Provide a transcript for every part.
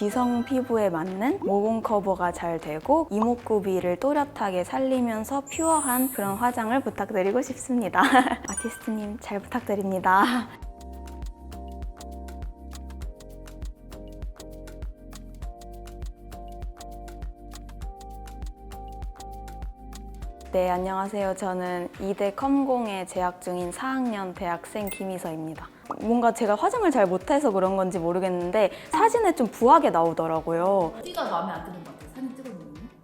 지성 피부에 맞는 모공 커버가 잘 되고 이목구비를 또렷하게 살리면서 퓨어한 그런 화장을 부탁드리고 싶습니다. 아티스트님 잘 부탁드립니다. 네, 안녕하세요. 저는 이대 컴공에 재학 중인 4학년 대학생 김희서입니다. 뭔가 제가 화장을 잘 못해서 그런 건지 모르겠는데 사진에 좀 부하게 나오더라고요. 어디가 마음에 안 드는 것 같아요? 사진 찍어보면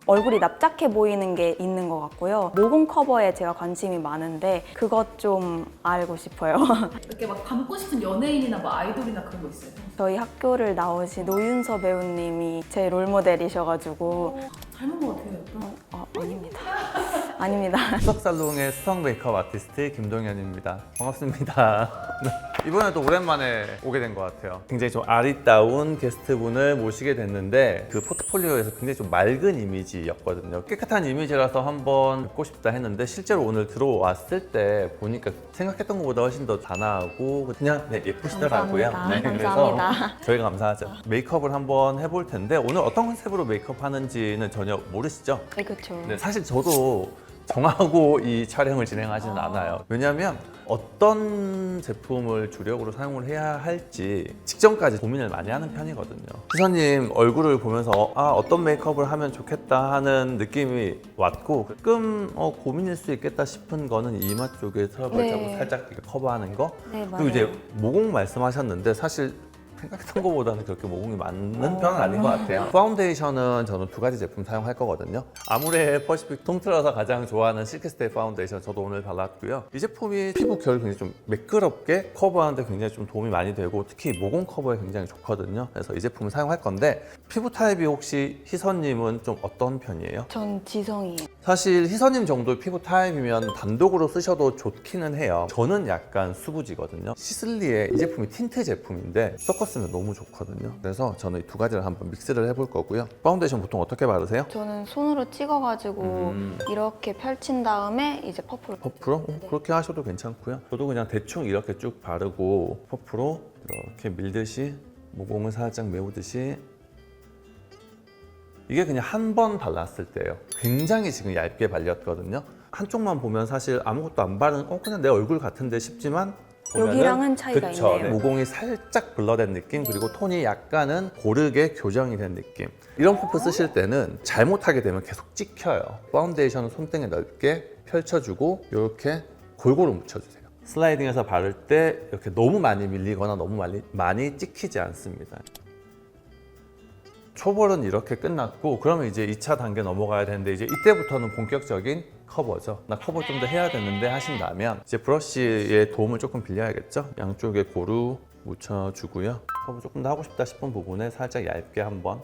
얼굴이 납작해 보이는 게 있는 것 같고요. 모공 커버에 제가 관심이 많은데 그것 좀 알고 싶어요. 이렇게 막 닮고 싶은 연예인이나 뭐 아이돌이나 그런 거 있어요? 저희 학교를 나오신 노윤서 배우님이 제 롤모델이셔가지고 닮은 것 같아요. 어. 어, 아닙니다. 아닙니다. 수석살롱의 수석 메이크업 아티스트 김동현입니다. 반갑습니다. 이번에도 오랜만에 오게 된 것 같아요. 굉장히 좀 아리따운 게스트분을 모시게 됐는데 그 포트폴리오에서 굉장히 좀 맑은 이미지였거든요. 깨끗한 이미지라서 한번 뵙고 싶다 했는데 실제로 오늘 들어왔을 때 보니까 생각했던 것보다 훨씬 더 단아하고 그냥 네, 예쁘시더라고요. 감사합니다. 네, 감사합니다. 그래서 저희가 감사하죠. 메이크업을 한번 해볼 텐데 오늘 어떤 컨셉으로 메이크업 하는지는 전혀 모르시죠? 네, 그렇죠. 네, 사실 저도 정하고 이 촬영을 진행하지는 않아요. 왜냐하면 어떤 제품을 주력으로 사용을 해야 할지 직전까지 고민을 많이 하는 편이거든요. 시선님 얼굴을 보면서 아 어떤 메이크업을 하면 좋겠다 하는 느낌이 왔고 가끔 어, 고민일 수 있겠다 싶은 거는 이마 쪽에 트러블 네. 잡고 살짝 커버하는 거 네, 그리고 이제 맞아요. 모공 말씀하셨는데 사실 생각했던 것보다는 그렇게 모공이 많은 어. 편은 아닌 것 같아요. 파운데이션은 저는 두 가지 제품 사용할 거거든요. 아무래 퍼시픽 통틀어서 가장 좋아하는 실크스테이 파운데이션 저도 오늘 발랐고요. 이 제품이 피부 결 굉장히 좀 매끄럽게 커버하는데 굉장히 좀 도움이 많이 되고 특히 모공 커버에 굉장히 좋거든요. 그래서 이 제품을 사용할 건데 피부 타입이 혹시 희선님은 좀 어떤 편이에요? 전 지성이에요. 사실 희선님 정도 피부 타입이면 단독으로 쓰셔도 좋기는 해요. 저는 약간 수부지거든요. 시슬리의 이 제품이 틴트 제품인데 섞었으면 너무 좋거든요. 그래서 저는 이 두 가지를 한번 믹스를 해볼 거고요. 파운데이션 보통 어떻게 바르세요? 저는 손으로 찍어가지고 음. 이렇게 펼친 다음에 이제 퍼프로 퍼프로? 어, 그렇게 하셔도 괜찮고요. 저도 그냥 대충 이렇게 쭉 바르고 퍼프로 이렇게 밀듯이 모공을 살짝 메우듯이 이게 그냥 한 번 발랐을 때예요. 굉장히 지금 얇게 발렸거든요. 한쪽만 보면 사실 아무것도 안 바른 어 그냥 내 얼굴 같은데 싶지만 보면은 여기랑은 차이가 그쵸, 있네요. 네. 모공이 살짝 블러된 느낌 그리고 톤이 약간은 고르게 교정이 된 느낌 이런 퍼프 쓰실 때는 잘못하게 되면 계속 찍혀요 파운데이션은 손등에 넓게 펼쳐주고 이렇게 골고루 묻혀주세요 슬라이딩해서 바를 때 이렇게 너무 많이 밀리거나 너무 많이, 많이 찍히지 않습니다 초벌은 이렇게 끝났고 그러면 이제 2차 단계 넘어가야 되는데 이제 이때부터는 본격적인 커버죠. 나 커버 좀 더 해야 되는데 하신다면 이제 브러쉬의 도움을 조금 빌려야겠죠. 양쪽에 고루 묻혀주고요. 커버 조금 더 하고 싶다 싶은 부분에 살짝 얇게 한번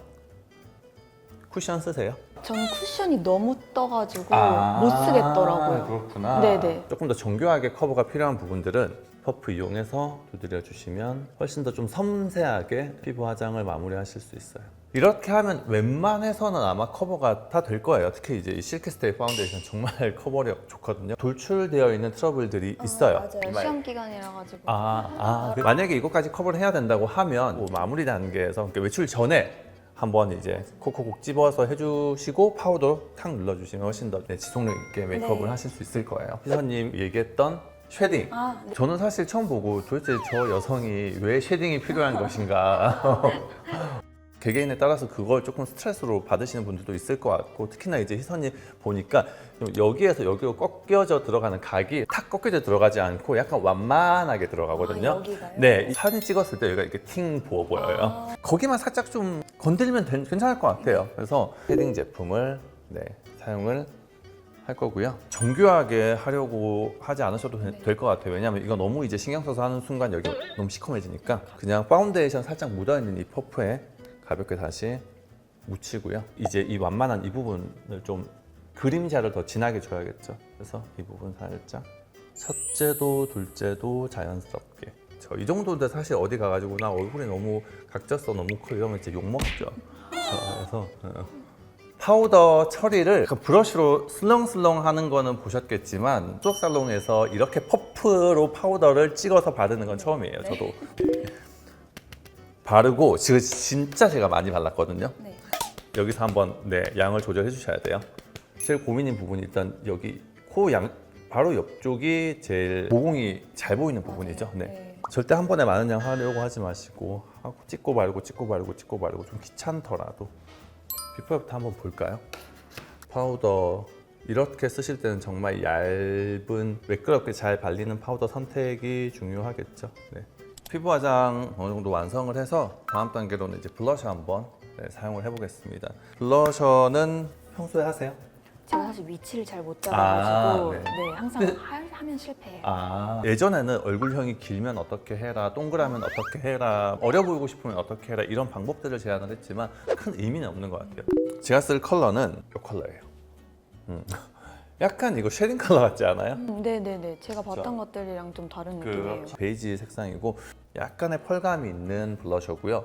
쿠션 쓰세요. 저는 쿠션이 너무 떠가지고 아, 못 쓰겠더라고요. 그렇구나. 네네. 조금 더 정교하게 커버가 필요한 부분들은 퍼프 이용해서 두드려 주시면 훨씬 더 좀 섬세하게 피부 화장을 마무리하실 수 있어요. 이렇게 하면 웬만해서는 아마 커버가 다 될 거예요. 특히 이제 이 실크스테이 파운데이션 정말 커버력 좋거든요. 돌출되어 있는 트러블들이 있어요. 맞아요. 정말 시험 기간이라 가지고. 아, 아. 그 만약에 이것까지 커버를 해야 된다고 하면 뭐 마무리 단계에서 그러니까 외출 전에 한번 이제 콕콕콕 집어서 해주시고 파우더 탁 눌러주시면 훨씬 더 네, 지속력 있게 메이크업을 네. 하실 수 있을 거예요. 희선님 얘기했던 쉐딩. 아, 네. 저는 사실 처음 보고 도대체 저 여성이 왜 쉐딩이 필요한 것인가. 개개인에 따라서 그걸 조금 스트레스로 받으시는 분들도 있을 것 같고 특히나 이제 희선님 보니까 좀 여기에서 여기로 꺾여져 들어가는 각이 탁 꺾여져 들어가지 않고 약간 완만하게 들어가거든요. 아? 네, 이 사진 찍었을 때 여기가 이렇게 팅 부어 보여요. 아. 거기만 살짝 좀 건들면 된- 괜찮을 것 같아요. 그래서 쉐딩 제품을 네, 사용을 할 거고요. 정교하게 하려고 하지 않으셔도 될 것 같아요. 왜냐하면 이거 너무 이제 신경 써서 하는 순간 여기 너무 시커매지니까 그냥 파운데이션 살짝 묻어있는 이 퍼프에 가볍게 다시 묻히고요. 이제 이 완만한 이 부분을 좀 그림자를 더 진하게 줘야겠죠. 그래서 이 부분 살짝 첫째도 둘째도 자연스럽게 저 이 정도인데 사실 어디 가가지고 나 얼굴이 너무 각졌어 너무 커 이러면 이제 욕 먹죠. 그래서 어. 파우더 처리를 브러쉬로 슬렁슬렁 하는 거는 보셨겠지만 수석살롱에서 이렇게 퍼프로 파우더를 찍어서 바르는 건 처음이에요 저도 바르고 지금 진짜 제가 많이 발랐거든요. 네. 여기서 한번 네 양을 조절해 주셔야 돼요. 제일 고민인 부분이 일단 여기 코 양 바로 옆쪽이 제일 모공이 잘 보이는 부분이죠. 네. 네. 절대 한 번에 많은 양 하려고 하지 마시고 하고 찍고 바르고 찍고 바르고 찍고 바르고 좀 귀찮더라도 비포부터 한번 볼까요? 파우더 이렇게 쓰실 때는 정말 얇은 매끄럽게 잘 발리는 파우더 선택이 중요하겠죠. 네. 피부 화장 어느 정도 완성을 해서 다음 단계로는 이제 블러셔 한번 네, 사용을 해보겠습니다. 블러셔는 평소에 하세요? 제가 사실 위치를 잘못 아, 잡아가지고 네. 네. 항상 근데- 하, 하면 실패해요. 아 예전에는 얼굴형이 길면 어떻게 해라 동그라면 어떻게 해라 어려 보이고 싶으면 어떻게 해라 이런 방법들을 제안을 했지만 큰 의미는 없는 것 같아요 제가 쓸 컬러는 이 컬러예요 음. 약간 이거 쉐딩 컬러 같지 않아요? 음, 네네네. 제가 그렇죠. 봤던 것들이랑 좀 다른 느낌이에요. 그 베이지 색상이고 약간의 펄감이 있는 블러셔고요.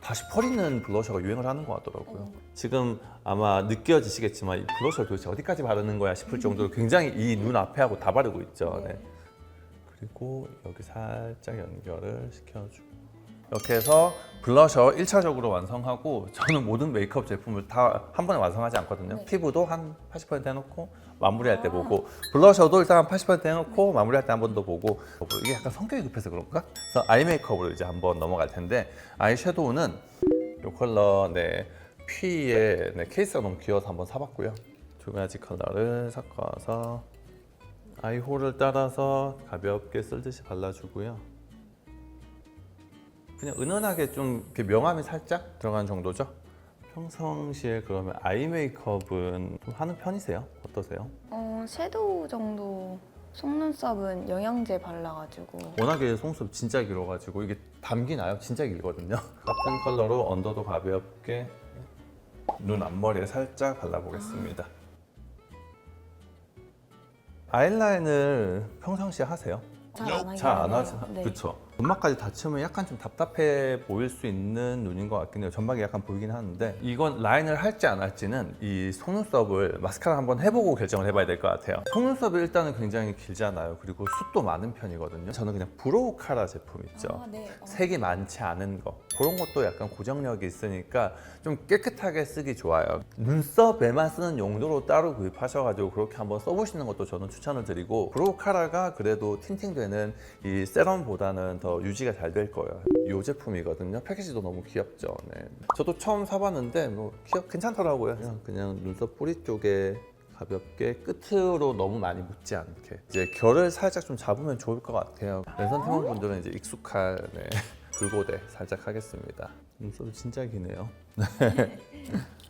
다시 펄 있는 블러셔가 유행을 하는 것 같더라고요. 지금 아마 느껴지시겠지만 이 블러셔를 도대체 어디까지 바르는 거야 싶을 정도로 굉장히 이 눈 앞에 하고 다 바르고 있죠. 네. 그리고 여기 살짝 연결을 시켜주고 이렇게 해서 블러셔 1차적으로 완성하고 저는 모든 메이크업 제품을 다 한 번에 완성하지 않거든요. 네. 피부도 한 80% 해놓고 마무리할 때 보고 블러셔도 일단 한80% 해놓고 마무리할 때 한 번 더 보고 이게 약간 성격이 급해서 그런가? 그래서 아이 메이크업으로 이제 한번 넘어갈 텐데 아이 섀도우는 이 컬러 네 피에 네, 케이스가 너무 귀여워서 한번 사봤고요. 두 가지 컬러를 섞어서 아이홀을 따라서 가볍게 쓸듯이 발라주고요. 그냥 은은하게 좀 명암이 살짝 들어간 정도죠. 평상시에 그러면 아이 메이크업은 좀 하는 편이세요? 어떠세요? 어, 섀도우 정도 속눈썹은 영양제 발라가지고 워낙에 속눈썹 진짜 길어가지고 이게 담기 나요? 진짜 길거든요. 같은 컬러로 언더도 가볍게 눈 앞머리에 살짝 발라보겠습니다. 아이라인을 평상시에 하세요? 잘 안 하긴 잘안 해요. 하지. 네. 그렇죠. 점막까지 닫히면 약간 좀 답답해 보일 수 있는 눈인 것 같긴 해요. 점막이 약간 보이긴 하는데 이건 라인을 할지 안 할지는 이 속눈썹을 마스카라 한번 해보고 결정을 해봐야 될 것 같아요. 속눈썹이 일단은 굉장히 길잖아요. 그리고 숱도 많은 편이거든요. 저는 그냥 브로우 카라 제품 있죠. 아, 네. 어. 색이 많지 않은 거 그런 것도 약간 고정력이 있으니까 좀 깨끗하게 쓰기 좋아요 눈썹에만 쓰는 용도로 따로 구입하셔가지고 그렇게 한번 써보시는 것도 저는 추천을 드리고 브로우 카라가 그래도 틴팅되는 이 세럼보다는 더 유지가 잘 될 거예요. 이 제품이거든요. 패키지도 너무 귀엽죠. 네. 저도 처음 사봤는데 뭐 귀엽 괜찮더라고요. 그냥, 그냥 눈썹 뿌리 쪽에 가볍게 끝으로 너무 많이 묻지 않게. 이제 결을 살짝 좀 잡으면 좋을 것 같아요. 랜선 팀원분들은 이제 익숙할 네. 불고대 살짝 하겠습니다. 눈썹이 진짜 기네요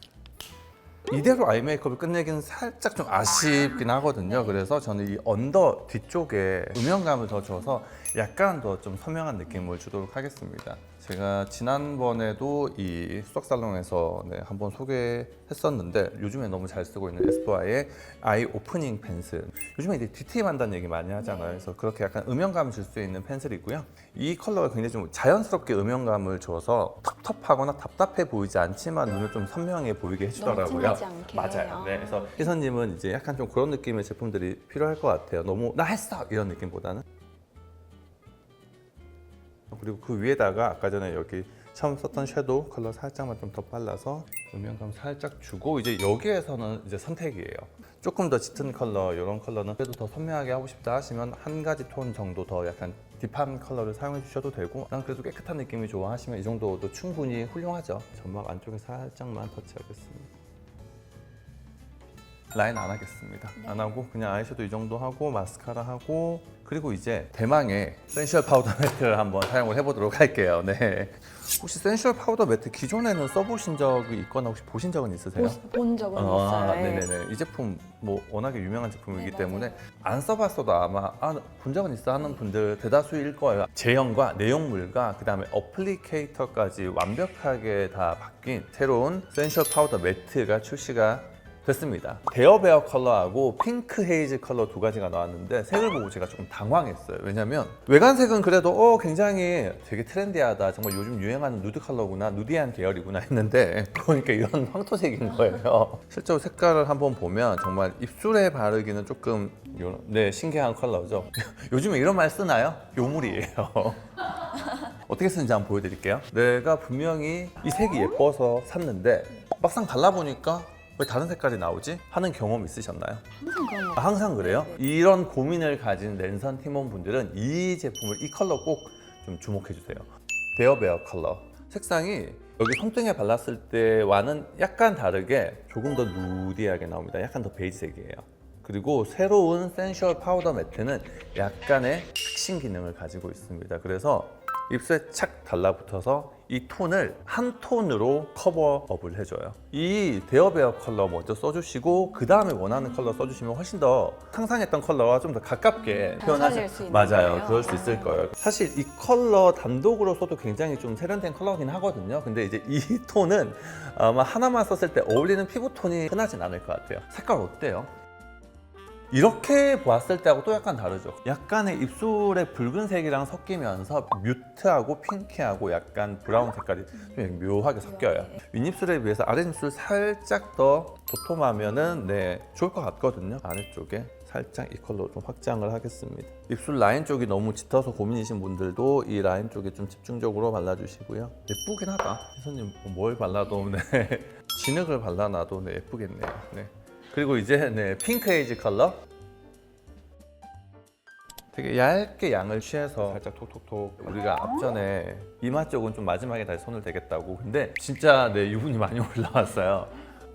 이대로 아이 메이크업을 끝내기는 살짝 좀 아쉽긴 하거든요. 그래서 저는 이 언더 뒤쪽에 음영감을 더 줘서 약간 더 좀 선명한 느낌을 주도록 하겠습니다 제가 지난번에도 이 수석 살롱에서 네, 한번 소개했었는데 요즘에 너무 잘 쓰고 있는 에스쁘아의 아이 오프닝 펜슬. 요즘에 이제 디테일 한다는 얘기 많이 하잖아요. 그래서 그렇게 약간 음영감을 줄 수 있는 펜슬이고요. 이 컬러가 굉장히 좀 자연스럽게 음영감을 줘서 텁텁하거나 답답해 보이지 않지만 눈을 좀 선명해 보이게 해주더라고요. 너무 진하지 않게. 맞아요. 네, 아. 그래서 희선님은 이제 약간 좀 그런 느낌의 제품들이 필요할 것 같아요. 너무 나 했어! 이런 느낌보다는 그리고 그 위에다가 아까 전에 여기 처음 썼던 섀도우 컬러 살짝만 좀 더 발라서 음영감 살짝 주고 이제 여기에서는 이제 선택이에요. 조금 더 짙은 컬러 이런 컬러는 그래도 더 선명하게 하고 싶다 하시면 한 가지 톤 정도 더 약간 딥한 컬러를 사용해 주셔도 되고 난 그래도 깨끗한 느낌이 좋아 하시면 이 정도도 충분히 훌륭하죠. 점막 안쪽에 살짝만 터치하겠습니다. 라인 안 하겠습니다. 안 하고 그냥 아이섀도우 이 정도 하고 마스카라 하고 그리고 이제 대망의 센슈얼 파우더 매트를 한번 사용을 해보도록 할게요. 네. 혹시 센슈얼 파우더 매트 기존에는 써보신 적이 있거나 혹시 보신 적은 있으세요? 보- 본 적은 아, 있어요. 네. 네네네. 이 제품 뭐 워낙에 유명한 제품이기 네, 때문에 안 써봤어도 아마 아, 본 적은 있어 하는 분들 대다수일 거예요. 제형과 내용물과 그 다음에 어플리케이터까지 완벽하게 다 바뀐 새로운 센셜 파우더 매트가 출시가 됐습니다. 베어베어 컬러하고 핑크 헤이즈 컬러 두 가지가 나왔는데 색을 보고 제가 조금 당황했어요. 왜냐면 외관색은 그래도 어 굉장히 되게 트렌디하다. 정말 요즘 유행하는 누드 컬러구나, 누디한 계열이구나 했는데 보니까 이런 황토색인 거예요. 실제로 색깔을 한번 보면 정말 입술에 바르기는 조금 요런- 네 신기한 컬러죠. 요즘에 이런 말 쓰나요? 요물이에요. 어떻게 쓰는지 한번 보여드릴게요. 내가 분명히 이 색이 예뻐서 샀는데 막상 발라보니까 왜 다른 색깔이 나오지? 하는 경험 있으셨나요? 항상 아, 항상 그래요? 이런 고민을 가진 랜선 팀원분들은 이 제품을 이 컬러 꼭 좀 주목해 주세요. 데어베어 컬러. 색상이 여기 손등에 발랐을 때와는 약간 다르게 조금 더 누디하게 나옵니다. 약간 더 베이지색이에요. 그리고 새로운 센슈얼 파우더 매트는 약간의 특신 기능을 가지고 있습니다. 그래서 입술에 착 달라붙어서 이 톤을 한 톤으로 커버업을 해줘요. 이 데어베어 컬러 먼저 써주시고 그 다음에 원하는 컬러 써주시면 훨씬 더 상상했던 컬러와 좀 더 가깝게 잘 표현하실 수 있는 맞아요. 거예요. 그럴 수 있을 거예요. 사실 이 컬러 단독으로 써도 굉장히 좀 세련된 컬러긴 하거든요. 근데 이제 이 톤은 아마 하나만 썼을 때 어울리는 피부 톤이 흔하진 않을 것 같아요. 색깔 어때요? 이렇게 보았을 때하고 또 약간 다르죠. 약간의 입술의 붉은색이랑 섞이면서 뮤트하고 핑키하고 약간 브라운 색깔이 좀 묘하게 섞여요. 윗입술에 비해서 아랫입술 살짝 더 도톰하면은 네 좋을 것 같거든요. 아래쪽에 살짝 이 컬러 좀 확장을 하겠습니다. 입술 라인 쪽이 너무 짙어서 고민이신 분들도 이 라인 쪽에 좀 집중적으로 발라주시고요. 예쁘긴 하다. 선생님 뭘 발라도 네 진흙을 발라놔도 네 예쁘겠네요. 네. 그리고 이제 네 핑크 에이지 컬러. 되게 얇게 양을 취해서 살짝 톡톡톡 우리가 앞전에 이마 쪽은 좀 마지막에 다시 손을 대겠다고. 근데 진짜 네 유분이 많이 올라왔어요.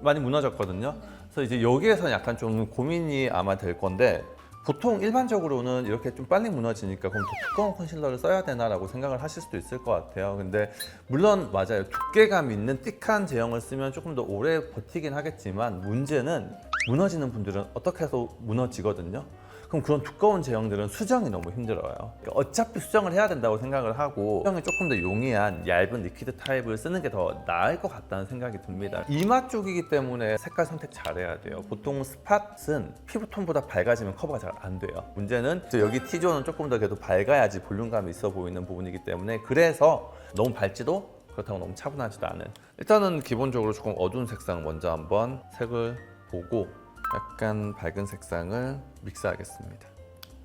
많이 무너졌거든요. 그래서 이제 여기에서 약간 좀 고민이 아마 될 건데 보통 일반적으로는 이렇게 좀 빨리 무너지니까 그럼 더 두꺼운 컨실러를 써야 되나라고 생각을 하실 수도 있을 것 같아요. 근데 물론 맞아요. 두께감 있는 띡한 제형을 쓰면 조금 더 오래 버티긴 하겠지만 문제는 무너지는 분들은 어떻게 해서 무너지거든요. 그럼 그런 두꺼운 제형들은 수정이 너무 힘들어요. 어차피 수정을 해야 된다고 생각을 하고 수정이 조금 더 용이한 얇은 리퀴드 타입을 쓰는 게 더 나을 것 같다는 생각이 듭니다. 이마 쪽이기 때문에 색깔 선택 잘해야 돼요. 보통 스팟은 피부톤보다 밝아지면 커버가 잘 안 돼요. 문제는 여기 T존은 조금 더 그래도 밝아야지 볼륨감이 있어 보이는 부분이기 때문에 그래서 너무 밝지도 그렇다고 너무 차분하지도 않은 일단은 기본적으로 조금 어두운 색상 먼저 한번 색을 보고 약간 밝은 색상을 믹스하겠습니다.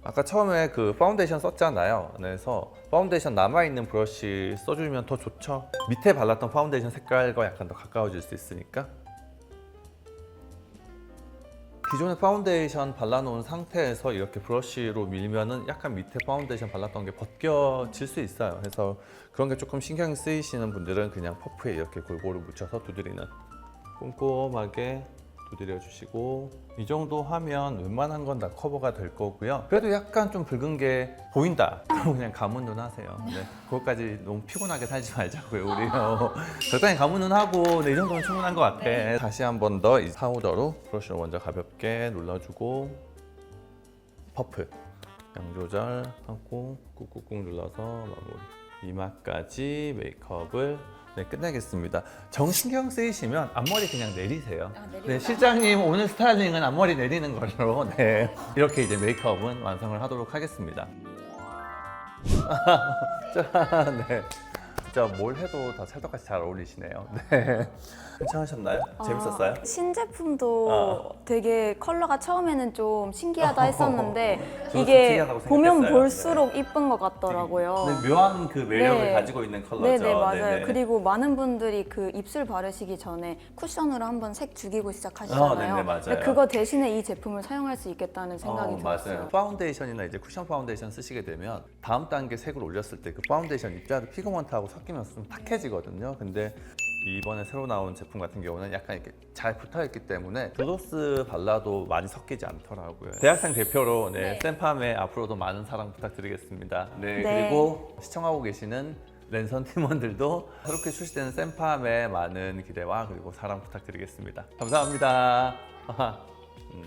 아까 처음에 그 파운데이션 썼잖아요. 그래서 파운데이션 남아있는 브러쉬 써주면 더 좋죠. 밑에 발랐던 파운데이션 색깔과 약간 더 가까워질 수 있으니까. 기존의 파운데이션 발라놓은 상태에서 이렇게 브러쉬로 밀면은 약간 밑에 파운데이션 발랐던 게 벗겨질 수 있어요. 그래서 그런 게 조금 신경이 쓰이시는 분들은 그냥 퍼프에 이렇게 골고루 묻혀서 두드리는 꼼꼼하게 두드려 주시고 이 정도 하면 웬만한 건 다 커버가 될 거고요. 그래도 약간 좀 붉은 게 보인다. 그럼 그냥 감은 눈 하세요. 네, 그것까지 너무 피곤하게 살지 말자고요. 우리 어, 적당히 감은 눈 하고 네, 이 정도면 충분한 것 같아. 다시 한 번 더 이 파우더로 브러쉬를 먼저 가볍게 눌러주고 퍼프 양 조절하고 꾹꾹꾹 눌러서 마무리. 이마까지 메이크업을 네, 끝내겠습니다. 정신경 쓰이시면 앞머리 그냥 내리세요. 네, 실장님 오늘 스타일링은 앞머리 내리는 걸로 네, 이렇게 이제 메이크업은 완성을 하도록 하겠습니다. 자, 네. 진짜 뭘 해도 다 찰떡같이 잘 어울리시네요. 네. 괜찮으셨나요? 재밌었어요? 아, 신제품도 어. 되게 컬러가 처음에는 좀 신기하다 했었는데 저도 이게 신기하다고 보면 생각했어요. 볼수록 이쁜 것 같더라고요. 네, 묘한 그 매력을 네. 가지고 있는 컬러죠. 네네 맞아요. 네네. 그리고 많은 분들이 그 입술 바르시기 전에 쿠션으로 한번 색 죽이고 시작하시잖아요. 어, 네네, 맞아요. 근데 그거 대신에 이 제품을 사용할 수 있겠다는 생각이 어, 들었어요. 맞아요. 파운데이션이나 이제 쿠션 파운데이션 쓰시게 되면 다음 단계 색을 올렸을 때 그 파운데이션 입자도 피그먼트하고 섞 이면서 좀 탁해지거든요. 근데 이번에 새로 나온 제품 같은 경우는 약간 이렇게 잘 붙어 있기 때문에 글로스 발라도 많이 섞이지 않더라고요. 대학생 대표로 네, 샘팜에 앞으로도 많은 사랑 부탁드리겠습니다. 네, 네. 그리고 시청하고 계시는 랜선 팀원들도 새롭게 출시되는 샘팜에 많은 기대와 그리고 사랑 부탁드리겠습니다. 감사합니다. 음.